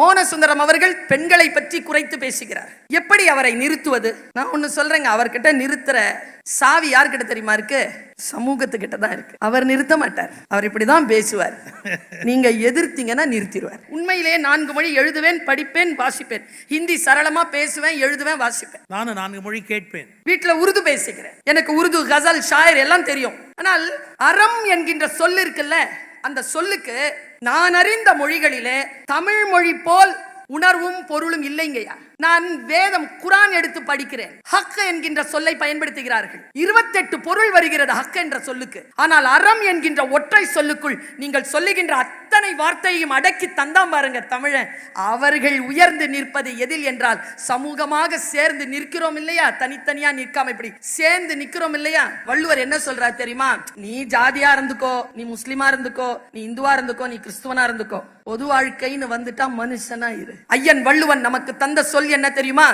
மோனசுந்தரம் அவர்கள் பெண்களை பற்றி குறைத்து பேசுகிறார். எப்படி அவரை நிறுத்துவது? நான் ஒண்ணு சொல்றேங்க அவர்கிட்ட நிறுத்துற சாவி யார்கிட்ட தெரியுமா இருக்கு? சமூகத்துக்கிட்ட தான் இருக்கு. அவர் நிறுத்த மாட்டார். அவர் இப்படிதான் பேசுவார். நீங்க எதிர்த்தீங்கன்னா நிறுத்திடுவார். உண்மையிலே நான்கு மொழி எழுதுவேன் படிப்பேன் வாசிப்பேன். ஹிந்தி சரளமா பேசுவேன் எழுதுவேன் வாசிப்பேன். நானும் நான்கு மொழி கேட்பேன். வீட்டுல உருது பேசிக்கிறேன் எனக்கு உருது கசல் ஷாயர் எல்லாம் தெரியும். ஆனால் அறம் என்கின்ற சொல் இருக்குல்ல அந்த சொல்லுக்கு நான் அறிந்த மொழிகளிலே தமிழ் மொழி போல் உணர்வும் பொருளும் இல்லைங்கய்யா. நான் வேதம் குரான் எடுத்து படிக்கிறேன். ஹக் என்கின்ற சொல்லை பயன்படுத்துகிறார்கள். இருபத்தெட்டு பொருள் வருகிறது ஹக் என்ற சொல்லுக்கு. ஆனால் அறம் என்கின்ற ஒற்றை சொல்லுக்குள் நீங்கள் சொல்லுகின்ற அத்தனை வார்த்தையையும் அடக்கி தந்தாம் பாருங்க தமிழன். அவர்கள் உயர்ந்து நிற்பது எதில் என்றால் சமூகமாக சேர்ந்து நிற்கிறோம் இல்லையா? தனித்தனியா நிற்காம இப்படி சேர்ந்து நிற்கிறோம் இல்லையா? வள்ளுவர் என்ன சொல்றாரு தெரியுமா? நீ ஜாதியா இருந்துக்கோ நீ முஸ்லிமா இருந்துக்கோ நீ இந்துவா இருந்துக்கோ நீ கிறிஸ்துவனா இருந்துக்கோ. பொது வாழ்க்கைன்னு வந்துட்டா மனுஷனா இரு. ஐயன் வள்ளுவன் நமக்கு தந்த சொல் என்ன தெரியுமா?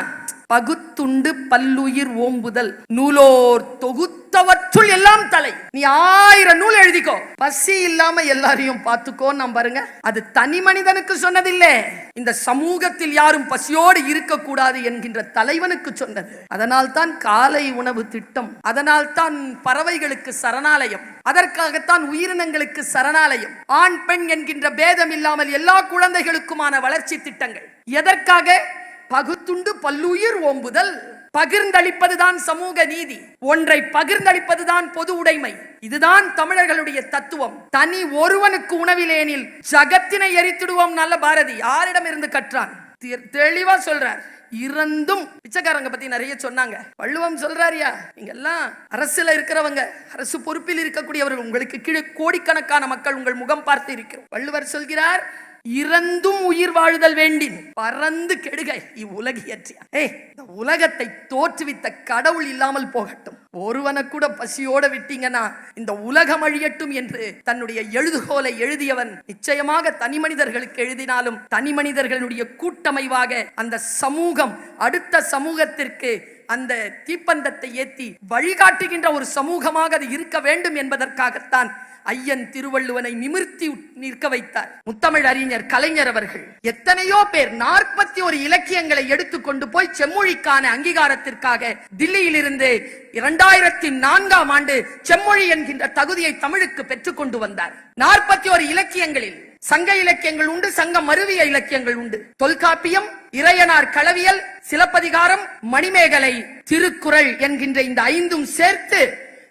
பகுத்துண்டு பல்லுயிர் ஓம்புதல். நூலோர் தொகுத்தவற்றுள் எல்லாம் தலை. நீ ஆயிரம் நூல் எழுதிக்கோ. பசி இல்லாம எல்லாரையும் பார்த்துக்கோ நாம் பாருங்க. அது தனி மனிதனுக்கு சொன்னதில்லை. இந்த சமூகத்தில் யாரும் பசியோடு இருக்கக்கூடாது என்கின்ற தலைவனுக்கு சொன்னது. அதனால் தான் காலை உணவு திட்டம். அதனால் தான் பறவைகளுக்கு சரணாலயம். அதற்காகத்தான் உயிரினங்களுக்கு சரணாலயம். ஆண் பெண் என்கின்ற பேதம் இல்லாமல் எல்லா குழந்தைகளுக்குமான வளர்ச்சி திட்டங்கள். எதற்காக? பகுத்துண்டு பல்லுயிர் ஓம்புதல். பகிர்ந்தளிப்பதுதான் சமூக நீதி. ஒன்றை பகிர்ந்தளிப்பதுதான் பொது உடைமை. இதுதான் தமிழர்களுடைய தத்துவம். தனி ஒருவனுக்கு உணவிலேனில் ஜகத்தினை எரித்திடுவோம் நல்ல பாரதி. யாரிடம் இருந்து கற்றான்? தெ- தெளிவா சொல்றார். இறந்தும் பிச்சைக்காரங்க பத்தி நிறைய சொன்னாங்க. வள்ளுவம் சொல்றாரியா? நீங்க எல்லாம் அரசுல இருக்கிறவங்க அரசு பொறுப்பில் இருக்கக்கூடியவர்கள் உங்களுக்கு கீழே கோடிக்கணக்கான மக்கள் உங்கள் முகம் பார்த்து இருக்கிறோம். வள்ளுவர் சொல்கிறார் இறந்தும் உயிர் வாழுதல் வேண்டின். பறந்து கெடுக இவ்வுலகியற்றியா ஏய் இந்த உலகத்தை தோற்றுவித்த கடவுள் இல்லாமல் போகட்டும். ஒருவனை கூட பசியோட விட்டீங்கன்னா இந்த உலகம் அழியட்டும் என்று தன்னுடைய எழுதுகோலை எழுதியவன் நிச்சயமாக தனி மனிதர்களுக்கு எழுதினாலும் தனி மனிதர்களுடைய கூட்டமைவாக அந்த சமூகம் அடுத்த சமூகத்திற்கு அந்த தீப்பந்தத்தை ஏத்தி வழிகாட்டுகின்ற ஒரு சமூகமாக அது இருக்க வேண்டும் என்பதற்காகத்தான் ஐயன் திருவள்ளுவனை நிமிர்த்தி நிற்க வைத்தார். முத்தமிழ் அறிஞர் கலைஞர் அவர்கள் எத்தனையோ பேர் நாற்பத்தி ஒரு இலக்கியங்களை எடுத்துக்கொண்டு போய் செம்மொழிக்கான அங்கீகாரத்திற்காக தில்லியில் இருந்து இரண்டாயிரத்தி நான்காம் ஆண்டு செம்மொழி என்கின்ற தகுதியை தமிழுக்கு பெற்றுக் கொண்டு வந்தார். நாற்பத்தி ஒரு இலக்கியங்களில் சங்க இலக்கியங்கள் உண்டு சங்க மருவிய இலக்கியங்கள் உண்டு. தொல்காப்பியம் இறையனார் களவியல் சிலப்பதிகாரம் மணிமேகலை திருக்குறள் என்கின்ற இந்த ஐந்தும் சேர்த்து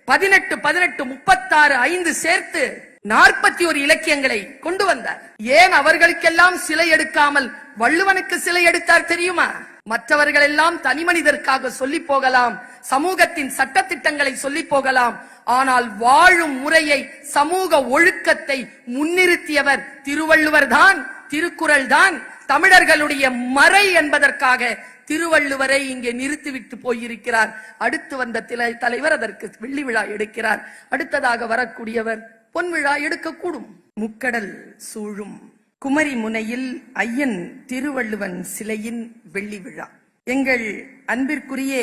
பதினெட்டு பதினெட்டு முப்பத்தாறு ஐந்து சேர்த்து நாற்பத்தி ஒரு இலக்கியங்களை கொண்டு வந்தார். ஏன் அவர்களுக்கெல்லாம் சிலை எடுக்காமல் வள்ளுவனுக்கு சிலை எடுத்தார் தெரியுமா? மற்றவர்கள் எல்லாம் தனி மனிதர்க்காக சொல்லி போகலாம் சமூகத்தின் சட்டத்திட்டங்களை சொல்லி போகலாம் ஆனால் வாழும் முறையை சமூக ஒழுக்கத்தை முன்னிறுத்தியவர் திருவள்ளுவர் தான் திருக்குறள் தான் தமிழர்களுடைய மறை என்பதற்காக திருவள்ளுவரை இங்கே நிறுத்திவிட்டு போயிருக்கிறார். அடுத்து வந்த தலைவர் அதற்கு வெள்ளி விழா எடுக்கிறார். அடுத்ததாக வரக்கூடியவர் பொன் விழா எடுக்கக்கூடும். முக்கடல் சூழும் குமரி முனையில் ஐயன் திருவள்ளுவன் சிலையின் வெள்ளி விழா. எங்கள் அன்பிற்குரிய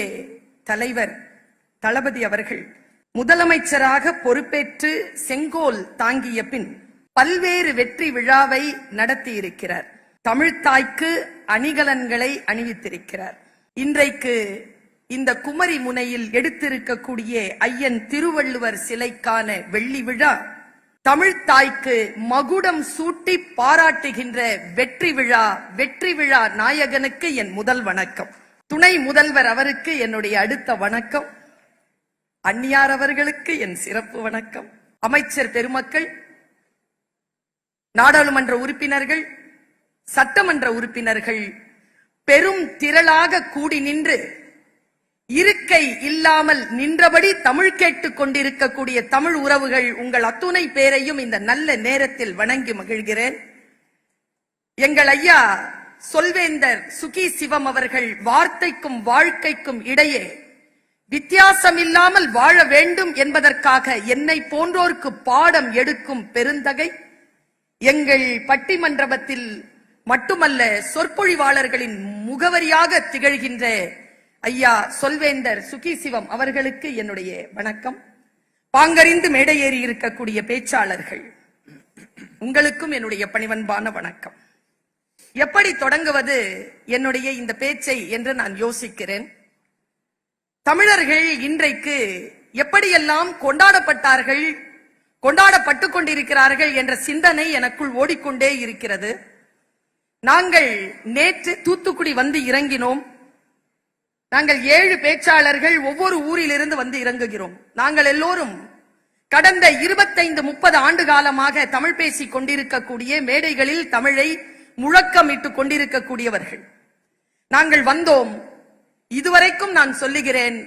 தலைவர் தளபதி அவர்கள் முதலமைச்சராக பொறுப்பேற்று செங்கோல் தாங்கிய பின் பல்வேறு வெற்றி விழாவை நடத்தியிருக்கிறார். தமிழ்த்தாய்க்கு அணிகலன்களை அணிவித்திருக்கிறார். இன்றைக்கு இந்த குமரி முனையில் எடுத்திருக்கக்கூடிய ஐயன் திருவள்ளுவர் சிலைக்கான வெள்ளி விழா தமிழ்த்தாய்க்கு மகுடம் சூட்டி பாராட்டுகின்ற வெற்றி விழா வெற்றி விழா நாயகனுக்கு என் முதல் வணக்கம். துணை முதல்வர் அவருக்கு என்னுடைய அடுத்த வணக்கம். அந்நியார் அவர்களுக்கு என் சிறப்பு வணக்கம். அமைச்சர் பெருமக்கள் நாடாளுமன்ற உறுப்பினர்கள் சட்டமன்ற உறுப்பினர்கள் பெரும் திரளாக கூடி நின்று இருக்கை இல்லாமல் நின்றபடி தமிழ் கேட்டுக் கொண்டிருக்கக்கூடிய தமிழ் உறவுகள் உங்கள் அத்துணை பேரையும் இந்த நல்ல நேரத்தில் வணங்கி மகிழ்கிறேன். எங்கள் ஐயா சொல்வேந்தர் சுகி சிவம் அவர்கள் வார்த்தைக்கும் வாழ்க்கைக்கும் இடையே வித்தியாசம் இல்லாமல் வாழ வேண்டும் என்பதற்காக என்னை போன்றோருக்கு பாடம் எடுக்கும் பெருந்தகை எங்கள் பட்டிமன்றத்தில் மட்டுமல்ல சொற்பொழிவாளர்களின் முகவரியாக திகழ்கின்ற ஐயா சொல்வேந்தர் சுகி சிவம் அவர்களுக்கு என்னுடைய வணக்கம். பாங்கறிந்து மேடையேறி இருக்கக்கூடிய பேச்சாளர்கள் உங்களுக்கும் என்னுடைய பணிவன்பான வணக்கம். எப்படி தொடங்குவது என்னுடைய இந்த பேச்சை என்று நான் யோசிக்கிறேன். தமிழர்கள் இன்றைக்கு எப்படியெல்லாம் கொண்டாடப்பட்டார்கள் கொண்டாடப்பட்டு கொண்டிருக்கிறார்கள் என்ற சிந்தனை எனக்குள் ஓடிக்கொண்டே இருக்கிறது. நாங்கள் நேற்று தூத்துக்குடி வந்து இறங்கினோம். நாங்கள் ஏழு பேச்சாளர்கள் ஒவ்வொரு ஊரிலிருந்து வந்து இறங்குகிறோம். நாங்கள் எல்லோரும் கடந்த இருபத்தைந்து முப்பது ஆண்டு காலமாக தமிழ் பேசிக் கொண்டிருக்கக்கூடிய மேடைகளில் தமிழை முழக்கமிட்டுக் கொண்டிருக்கக்கூடியவர்கள். நாங்கள் வந்தோம். இதுவரைக்கும் நான் சொல்லுகிறேன்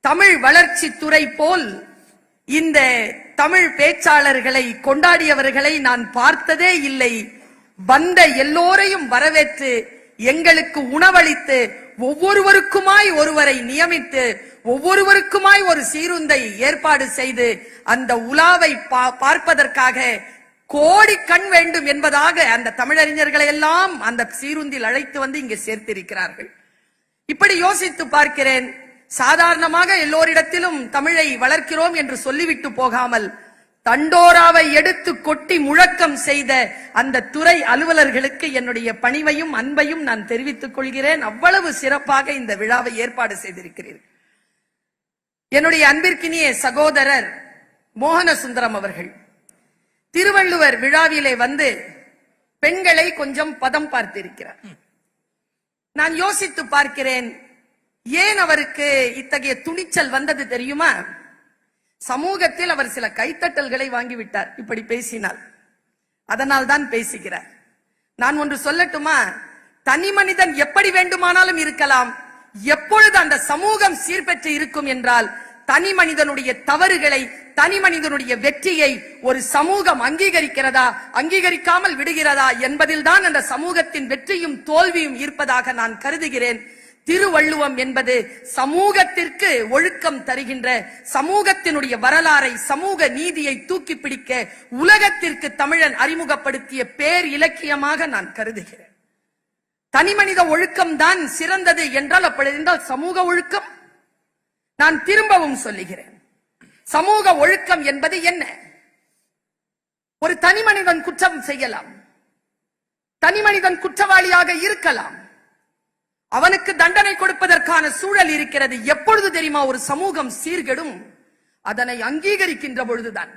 தமிழ் வளர்ச்சி துறை போல் இந்த தமிழ் பேச்சாளர்களை கொண்டாடியவர்களை நான் பார்த்ததே இல்லை. வந்த எல்லோரையும் வரவேற்று எங்களுக்கு உணவளித்து ஒவ்வொருவருக்குமாய் ஒருவரை நியமித்து ஒவ்வொருவருக்குமாய் ஒரு சீருந்தை ஏற்பாடு செய்து அந்த உலாவை பா- பார்ப்பதற்காக கோடி கண் வேண்டும் என்பதாக அந்த தமிழறிஞர்களை எல்லாம் அந்த சீருந்தில் அழைத்து வந்து இங்கே சேர்த்திருக்கிறார்கள். இப்படி யோசித்து பார்க்கிறேன். சாதாரணமாக எல்லோரிடத்திலும் தமிழை வளர்க்கிறோம் என்று சொல்லிவிட்டு போகாமல் தண்டோராவை எடுத்து கொட்டி முழக்கம் செய்த அந்த துறை அலுவலர்களுக்கு என்னுடைய பணிவையும் அன்பையும் நான் தெரிவித்துக் கொள்கிறேன். அவ்வளவு சிறப்பாக இந்த விழாவை ஏற்பாடு செய்திருக்கிறீர்கள். என்னுடைய அன்பிற்கினிய சகோதரர் மோகன சுந்தரம் அவர்கள் திருவள்ளுவர் விழாவிலே வந்து பெண்களை கொஞ்சம் பதம் பார்த்திருக்கிறார். நான் யோசித்து பார்க்கிறேன் ஏன் அவருக்கு இத்தகைய துணிச்சல் வந்தது தெரியுமா? சமூகத்தில் அவர் சில கைத்தட்டல்களை வாங்கிவிட்டார். இப்படி பேசினால் அதனால் தான் பேசுகிறார். நான் ஒன்று சொல்லட்டுமா? தனி மனிதன் எப்படி வேண்டுமானாலும் இருக்கலாம். எப்பொழுது அந்த சமூகம் சீர்பெற்று இருக்கும் என்றால் தனி மனிதனுடைய தவறுகளை தனி மனிதனுடைய வெற்றியை ஒரு சமூகம் அங்கீகரிக்கிறதா அங்கீகரிக்காமல் விடுகிறதா என்பதில்தான் அந்த சமூகத்தின் வெற்றியும் தோல்வியும் இருப்பதாக நான் கருதுகிறேன். திருவள்ளுவம் என்பது சமூகத்திற்கு ஒழுக்கம் தருகின்ற சமூகத்தினுடைய வரலாறை சமூக நீதியை தூக்கி பிடிக்க உலகத்திற்கு தமிழன் அறிமுகப்படுத்திய பேர் இலக்கியமாக நான் கருதுகிறேன். தனிமனித ஒழுக்கம் தான் சிறந்தது என்றால் அப்படி இருந்தால் சமூக ஒழுக்கம்? நான் திரும்பவும் சொல்லுகிறேன். சமூக ஒழுக்கம் என்பது என்ன? ஒரு தனிமனிதன் குற்றம் செய்யலாம். தனிமனிதன் குற்றவாளியாக இருக்கலாம். அவனுக்கு தண்டனை கொடுப்பதற்கான சூழல் இருக்கிறது. எப்பொழுது தெரியுமா? ஒரு சமூகம் சீர்கெடும் அதனை அங்கீகரிக்கின்ற பொழுதுதான்.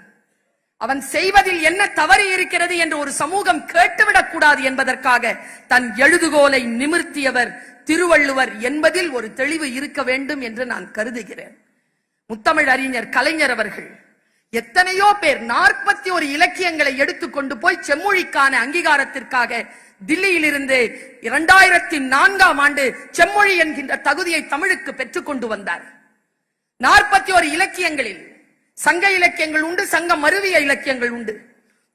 அவன் செய்வதில் என்ன தவறு இருக்கிறது என்று ஒரு சமூகம் கேட்டுவிடக் கூடாது என்பதற்காக தன் எழுதுகோலை நிமிர்த்தியவர் திருவள்ளுவர் என்பதில் ஒரு தெளிவு இருக்க வேண்டும் என்று நான் கருதுகிறேன். முத்தமிழ் அறிஞர் கலைஞர் அவர்கள் எத்தனையோ பேர் நாற்பத்தி ஒரு இலக்கியங்களை எடுத்து கொண்டு போய் செம்மொழிக்கான அங்கீகாரத்திற்காக தில்லியிலிருந்து இரண்டாயிரத்தி நான்காம் ஆண்டு செம்மொழி என்கின்ற தகுதியை தமிழுக்கு பெற்றுக் கொண்டு வந்தார். நாற்பத்தி ஒரு இலக்கியங்களில் சங்க இலக்கியங்கள் உண்டு சங்க மருவிய இலக்கியங்கள் உண்டு.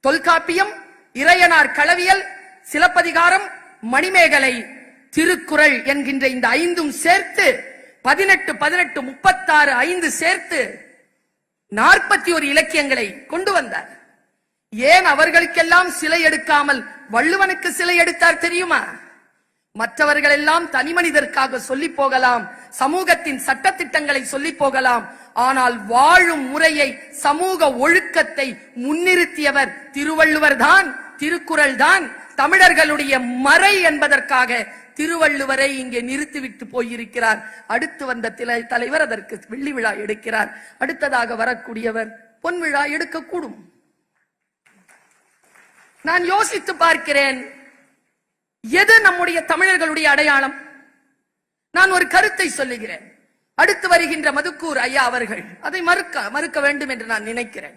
தொல்காப்பியம் இறையனார் களவியல் சிலப்பதிகாரம் மணிமேகலை திருக்குறள் என்கின்ற இந்த ஐந்தும் சேர்த்து பதினெட்டு பதினெட்டு முப்பத்தாறு ஐந்து சேர்த்து நாற்பத்தி ஒரு இலக்கியங்களை கொண்டு வந்தார். ஏன் அவர்களுக்கெல்லாம் சிலை எடுக்காமல் வள்ளுவனுக்கு சிலை எடுத்தார் தெரியுமா? மற்றவர்கள் எல்லாம் தனி மனிதருக்காக சொல்லி போகலாம் சமூகத்தின் சட்டத்திட்டங்களை சொல்லி போகலாம் ஆனால் வாழும் முறையை சமூக ஒழுக்கத்தை முன்னிறுத்தியவர் திருவள்ளுவர் தான் திருக்குறள் தான் தமிழர்களுடைய மறை என்பதற்காக திருவள்ளுவரை இங்கே நிறுத்திவிட்டு போயிருக்கிறார். அடுத்து வந்த தலைவர் அதற்கு வெள்ளி விழா எடுக்கிறார். அடுத்ததாக வரக்கூடியவர் பொன் விழா எடுக்கக்கூடும். நான் யோசித்து பார்க்கிறேன் எது நம்முடைய தமிழர்களுடைய அடையாளம்? நான் ஒரு கருத்தை சொல்லுகிறேன். அடுத்து வருகின்ற மதுக்கூர் ஐயா அவர்கள் அதை மறுக்க மறுக்க வேண்டும் என்று நான் நினைக்கிறேன்.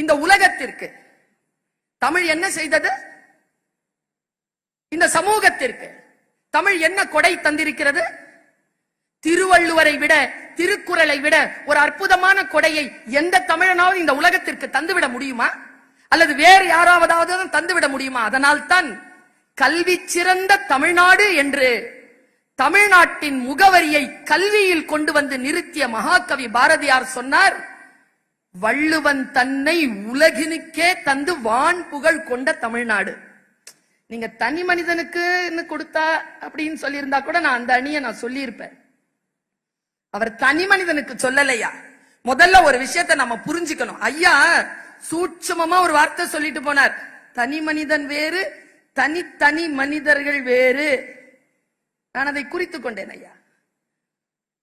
இந்த உலகத்திற்கு தமிழ் என்ன செய்தது? இந்த சமூகத்திற்கு தமிழ் என்ன கொடை தந்திருக்கிறது? திருவள்ளுவரை விட திருக்குறளை விட ஒரு அற்புதமான கொடையை எந்த தமிழனாவது இந்த உலகத்திற்கு தந்துவிட முடியுமா? அல்லது வேறு யாராவதாவது தந்துவிட முடியுமா? அதனால் தான் கல்வி சிறந்த தமிழ்நாடு என்று தமிழ்நாட்டின் முகவரியை கல்வியில் கொண்டு வந்து நிறுத்திய மகாகவி பாரதியார் சொன்னார் வள்ளுவன் தன்னை உலகினுக்கே தந்து வான் புகழ் கொண்ட தமிழ்நாடு. நீங்க தனி மனிதனுக்குன்னு கொடுத்தா அப்படின்னு சொல்லியிருந்தா கூட நான் அந்த அணியை நான் சொல்லியிருப்பேன். அவர் தனி மனிதனுக்கு சொல்லலையா? முதல்ல ஒரு விஷயத்தை நம்ம புரிஞ்சுக்கணும். ஐயா சூட்சமமா ஒரு வார்த்தை சொல்லிட்டு போனார். தனி மனிதன் வேறு தனித்தனி மனிதர்கள் வேறு. நான் அதை குறித்துக் கொண்டேன் ஐயா.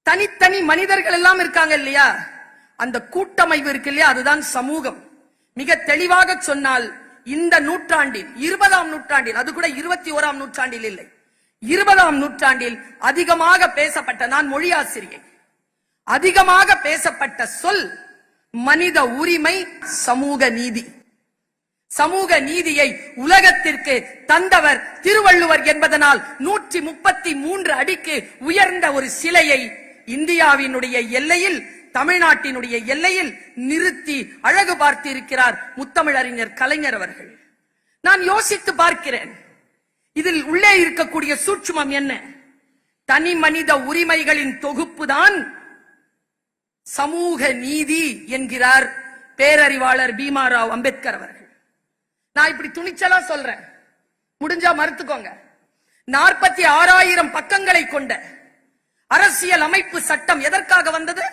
தனித்தனி மனிதர்கள் எல்லாம் இருக்காங்க இல்லையா? அந்த கூட்டமைவு இருக்கு இல்லையா? அதுதான் சமூகம். மிக தெளிவாக சொன்னால் இந்த நூற்றாண்டில் இருபதாம் நூற்றாண்டில் அது கூட இருபத்தி ஓராம் நூற்றாண்டில் இல்லை. இருபதாம் நூற்றாண்டில் அதிகமாக பேசப்பட்ட நான் மொழியாசிரியை. அதிகமாக பேசப்பட்ட சொல் மனித உரிமை சமூக நீதி. சமூக நீதியை உலகத்திற்கு தந்தவர் திருவள்ளுவர் என்பதனால் நூற்றி முப்பத்தி மூன்று அடிக்கு உயர்ந்த ஒரு சிலையை இந்தியாவினுடைய எல்லையில் தமிழ்நாட்டினுடைய எல்லையில் நிறுத்தி அழகு பார்த்திருக்கிறார் முத்தமிழறிஞர் கலைஞர் அவர்கள். நான் யோசித்து பார்க்கிறேன். இதில் உள்ளே இருக்கக்கூடிய சூட்சுமம் என்ன? தனி மனித உரிமைகளின் தொகுப்புதான் சமூக நீதி என்கிறார் பேரறிவாளர் பீமாராவ் அம்பேத்கர் அவர்கள். நான் இப்படி துணிச்சலா சொல்றேன். முடிஞ்சா மறுத்துக்கோங்க. நாற்பத்தி ஆறாயிரம் பக்கங்களை கொண்ட அரசியல் அமைப்பு சட்டம் எதற்காக வந்தது?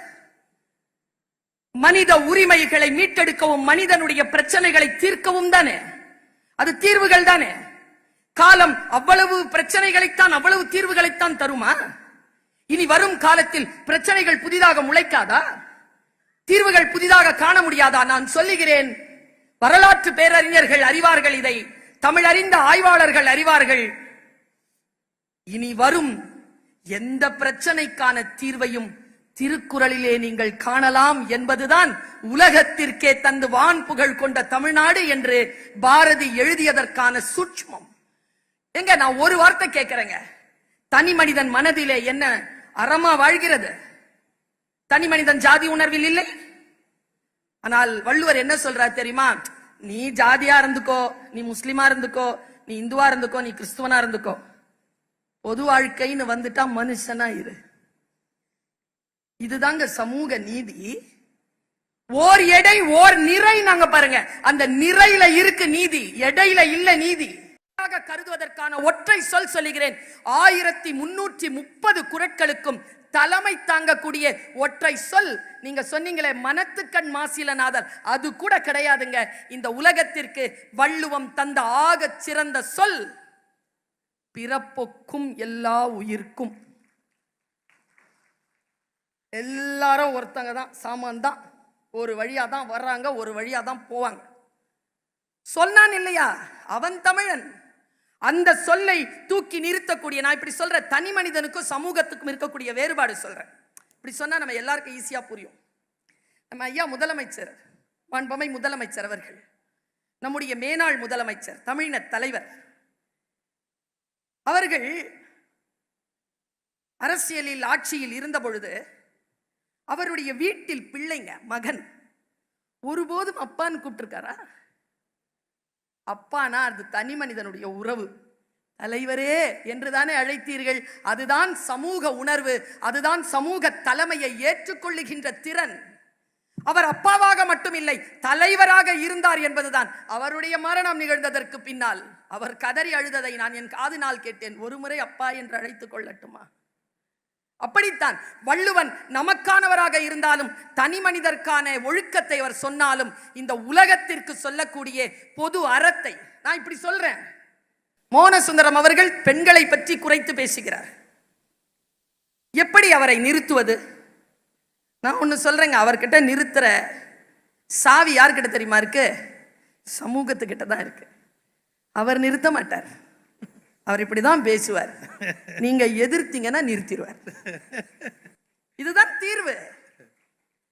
மனித உரிமைகளை மீட்டெடுக்கவும் மனிதனுடைய பிரச்சனைகளை தீர்க்கவும் தானே? அது தீர்வுகள் தானே? காலம் அவ்வளவு பிரச்சனைகளைத்தான் அவ்வளவு தீர்வுகளைத்தான் தருமா? இனி வரும் காலத்தில் பிரச்சனைகள் புதிதாக முளைக்காதா? தீர்வுகள் புதிதாக காண முடியாதா? நான் சொல்லுகிறேன். வரலாற்று பேரறிஞர்கள் அறிவார்கள் இதை. தமிழறிந்த ஆய்வாளர்கள் அறிவார்கள். இனி வரும் எந்த பிரச்சனைக்கான தீர்வையும் திருக்குறளிலே நீங்கள் காணலாம் என்பதுதான் உலகத்திற்கே தந்து வான் புகழ் கொண்ட தமிழ்நாடு என்று பாரதி எழுதியதற்கான சூட்சமம். எங்க நான் ஒரு வார்த்தை கேட்கிறேங்க தனி மனிதன் மனதிலே என்ன அறமா வாழ்கிறது? தனி மனிதன் ஜாதி உணர்வில் இல்லை? ஆனால் வள்ளுவர் என்ன சொல்றார் தெரியுமா? நீ ஜாதியா இருந்துக்கோ நீ முஸ்லிமா இருந்துக்கோ நீ இந்துவா இருந்துக்கோ நீ கிறிஸ்துவனா இருந்துக்கோ. பொது வாழ்க்கைன்னு வந்துட்டா மனுஷனா இரு. இதுதாங்க சமூக நீதி. ஓர் எடை ஓர் நிறை நாங்க பாருங்க. அந்த நிறையில இருக்கு நீதி எடையில இல்ல நீதி. கருதுவதற்கான ஒற்றை சொல் சொல்லுகிறேன். ஆயிரத்தி முன்னூற்றி முப்பது குரட்களுக்கும் தலைமை தாங்கக்கூடிய ஒற்றை சொல். நீங்க சொன்னீங்களே மனத்துக்கண் மாசிலநாதர் அது கூட கிடையாதுங்க. இந்த உலகத்திற்கு வள்ளுவம் தந்த ஆக சிறந்த சொல். பிறப்பொக்கும் எல்லா உயிர்க்கும். எல்லாரும் ஒருத்தங்க தான் சாமான் தான். ஒரு வழியாக தான் வர்றாங்க ஒரு வழியாக தான் போவாங்க. சொன்னான் இல்லையா? அவன் தமிழன் அந்த சொல்லை தூக்கி நிறுத்தக்கூடிய நான் இப்படி சொல்ற தனி மனிதனுக்கும் சமூகத்துக்கும் இருக்கக்கூடிய வேறுபாடு சொல்றேன். இப்படி சொன்னா நம்ம எல்லாருக்கும் ஈஸியா புரியும். நம்ம ஐயா முதலமைச்சர் மாண்பமை முதலமைச்சர் அவர்கள் நம்முடைய மேனாள் முதலமைச்சர் தமிழின தலைவர் அவர்கள் அரசியலில் ஆட்சியில் இருந்த பொழுது அவருடைய வீட்டில் பிள்ளைங்க மகன். ஒருபோதும் அப்பான்னு கூப்பிட்டுருக்காரா? அப்பானா? அது தனி மனிதனுடைய உறவு. தலைவரே என்றுதானே அழைத்தீர்கள்? அதுதான் சமூக உணர்வு. அதுதான் சமூக தலைமையை ஏற்றுக்கொள்ளுகின்ற திறன். அவர் அப்பாவாக மட்டுமில்லை தலைவராக இருந்தார் என்பதுதான். அவருடைய மரணம் நிகழ்ந்ததற்கு பின்னால். அவர் கதறி அழுததை நான் என் காதினால் கேட்டேன். ஒருமுறை அப்பா என்று அழைத்துக் கொள்ளட்டுமா? அப்படித்தான் வள்ளுவன் நமக்கானவராக இருந்தாலும் தனி மனிதர்க்கான ஒழுக்கத்தை அவர் சொன்னாலும் இந்த உலகத்திற்கு சொல்லக்கூடிய பொது அறத்தை நான் இப்படி சொல்றேன். மோனசுந்தரம் அவர்கள் பெண்களை பற்றி குறைத்து பேசுகிறார். எப்படி அவரை நிறுத்துவது? நான் ஒன்று சொல்றேங்க அவர்கிட்ட நிறுத்துற சாவி யார்கிட்ட தெரியுமா இருக்கு? சமூகத்துக்கிட்ட தான் இருக்கு. அவர் நிறுத்த மாட்டார். அவர் இப்படிதான் பேசுவார். நீங்க எதிர்த்தீங்கன்னா நிறுத்திடுவார். இதுதான் தீர்வு.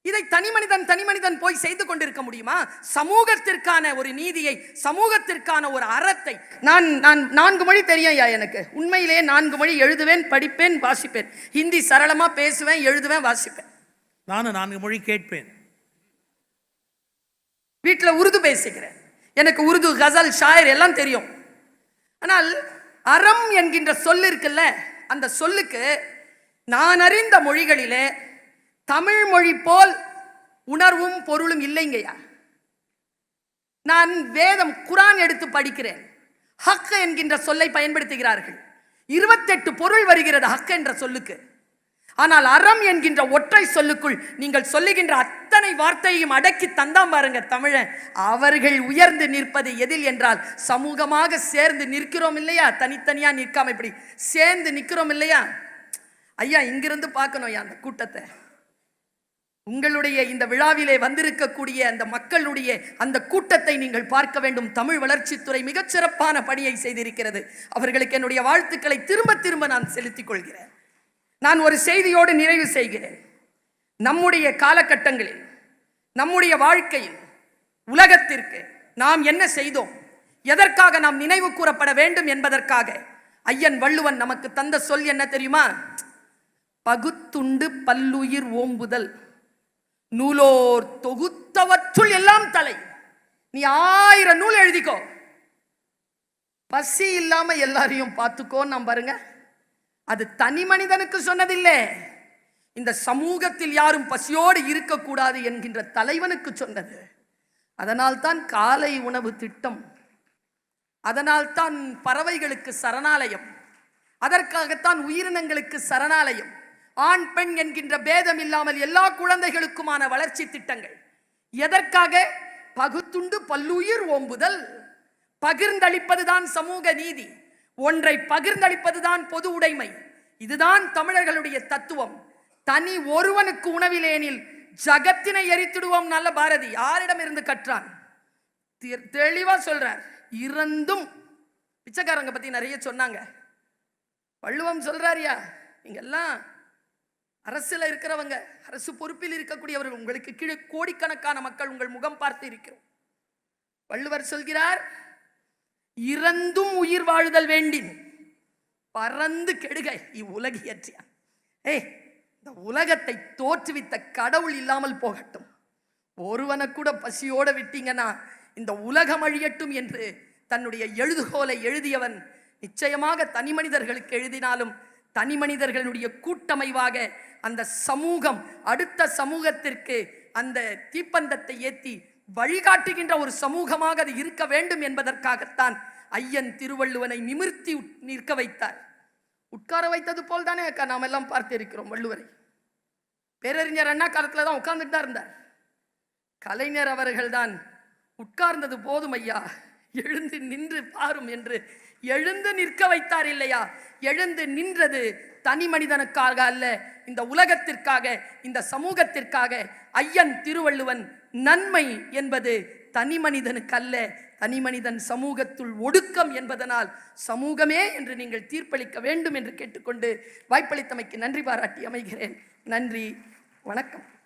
இதை தனி மனிதன் தனி மனிதன் போய் செய்து கொண்டிருக்க முடியுமா? சமூகத்திற்கான ஒரு நீதியை சமூகத்திற்கான ஒரு அறத்தை. நான் நான் நான்கு மொழி தெரியும் ஐயா எனக்கு. உண்மையிலேயே நான்கு மொழி எழுதுவேன் படிப்பேன் வாசிப்பேன். ஹிந்தி சரளமா பேசுவேன் எழுதுவேன் வாசிப்பேன். நானும் நான்கு மொழி கேட்பேன். வீட்டுல உருது பேசுகிறேன் எனக்கு உருது கசல் ஷாயர் எல்லாம் தெரியும். ஆனால் அறம் என்கின்ற சொல் இருக்குல்ல அந்த சொல்லுக்கு நான் அறிந்த மொழிகளிலே தமிழ் மொழி போல் உணர்வும் பொருளும் இல்லைங்கய்யா. நான் வேதம் குரான் எடுத்து படிக்கிறேன். ஹக் என்கின்ற சொல்லை பயன்படுத்துகிறார்கள். இருபத்தெட்டு பொருள் வருகிறது ஹக் என்ற சொல்லுக்கு. ஆனால் அறம் என்கின்ற ஒற்றை சொல்லுக்குள் நீங்கள் சொல்லுகின்ற அத்தனை வார்த்தையையும் அடக்கி தந்தாம் பாருங்க தமிழன். அவர்கள் உயர்ந்து நிற்பது எதில் என்றால் சமூகமாக சேர்ந்து நிற்கிறோம் இல்லையா? தனித்தனியா நிற்காம இப்படி சேர்ந்து நிற்கிறோம் இல்லையா? ஐயா இங்கிருந்து பார்க்கணும் ஐயா அந்த கூட்டத்தை. உங்களுடைய இந்த விழாவிலே வந்திருக்கக்கூடிய அந்த மக்களுடைய அந்த கூட்டத்தை நீங்கள் பார்க்க வேண்டும். தமிழ் வளர்ச்சித்துறை மிகச் சிறப்பான பணியை செய்திருக்கிறது. அவர்களுக்கு என்னுடைய வாழ்த்துக்களை திரும்ப திரும்ப நான் செலுத்திக் கொள்கிறேன். நான் ஒரு செய்தியோடு நிறைவு செய்கிறேன். நம்முடைய காலகட்டங்களில் நம்முடைய வாழ்க்கையில் உலகத்திற்கு நாம் என்ன செய்தோம்? எதற்காக நாம் நினைவு கூறப்பட வேண்டும் என்பதற்காக ஐயன் வள்ளுவன் நமக்கு தந்த சொல் என்ன தெரியுமா? பகுத்துண்டு பல்லுயிர் ஓம்புதல். நூலோர் தொகுத்தவற்றுள் எல்லாம் தலை. நீ ஆயிரம் நூல் எழுதிக்கோ. பசி இல்லாம எல்லாரையும் பார்த்துக்கோ நான் பாருங்க. அது தனி மனிதனுக்கு சொன்னதில்லை. இந்த சமூகத்தில் யாரும் பசியோடு இருக்கக்கூடாது என்கின்ற தலைவனுக்கு சொன்னது. அதனால்தான் காலை உணவு திட்டம். அதனால்தான் பறவைகளுக்கு சரணாலயம். அதற்காகத்தான் உயிரினங்களுக்கு சரணாலயம். ஆண் பெண் என்கின்ற பேதம் இல்லாமல் எல்லா குழந்தைகளுக்குமான வளர்ச்சி திட்டங்கள். எதற்காக? பகுத்துண்டு பல்லுயிர் ஓம்புதல். பகிர்ந்தளிப்பதுதான் சமூக நீதி. ஒன்றை பகிர்ந்தளிப்பதுதான் பொது உடைமை. இதுதான் தமிழர்களுடைய தத்துவம். தனி ஒருவனுக்கு உணவிலேனில் ஜகத்தினை எரித்திடுவோம் நல்ல பாரதி. யாரிடம் இருந்து கற்றான்? தெ- தெளிவா சொல்றார். இறந்தும் பிச்சைக்காரங்க பத்தி நிறைய சொன்னாங்க. வள்ளுவம் சொல்றாரியா? நீங்கெல்லாம் அரசில் இருக்கிறவங்க அரசு பொறுப்பில் இருக்கக்கூடியவர்கள் உங்களுக்கு கீழே கோடிக்கணக்கான மக்கள் உங்கள் முகம் பார்த்து இருக்கிறோம். வள்ளுவர் சொல்கிறார் இறந்தும் உயிர் வாழுதல் வேண்டின். பறந்து கெடுக இவ்வுலகியற்றியான் ஏய் இந்த உலகத்தை தோற்றுவித்த கடவுள் இல்லாமல் போகட்டும். ஒருவனை கூட பசியோட விட்டீங்கன்னா இந்த உலகம் அழியட்டும் என்று தன்னுடைய எழுதுகோலை எழுதியவன் நிச்சயமாக தனி மனிதர்களுக்கு எழுதினாலும் தனி மனிதர்களுடைய கூட்டமைவாக அந்த சமூகம் அடுத்த சமூகத்திற்கு அந்த தீப்பந்தத்தை ஏற்றி வழிகாட்டுகின்ற ஒரு சமூகமாக அது இருக்க வேண்டும் என்பதற்காகத்தான் ஐயன் திருவள்ளுவனை நிமிர்த்தி உட்- நிற்க வைத்தார். உட்கார வைத்தது போல் தானே அக்கா நாம் எல்லாம் பார்த்திருக்கிறோம் வள்ளுவரை. பேரறிஞர் அண்ணா காலத்தில் தான் உட்கார்ந்துட்டு தான் இருந்தார். கலைஞர் அவர்கள்தான் உட்கார்ந்தது போதும் ஐயா எழுந்து நின்று பாரும் என்று. எழுந்து நிற்க வைத்தார் இல்லையா? எழுந்து நின்றது தனி மனிதனுக்காக அல்ல இந்த உலகத்திற்காக இந்த சமூகத்திற்காக ஐயன் திருவள்ளுவன் நன்மை என்பது தனி மனிதனுக்கு அல்ல தனி மனிதன் சமூகத்துள் ஒடுக்கம் என்பதனால் சமூகமே என்று நீங்கள் தீர்ப்பளிக்க வேண்டும் என்று கேட்டுக்கொண்டு வாய்ப்பளித்தமைக்கு நன்றி பாராட்டி அமைகிறேன். நன்றி வணக்கம்.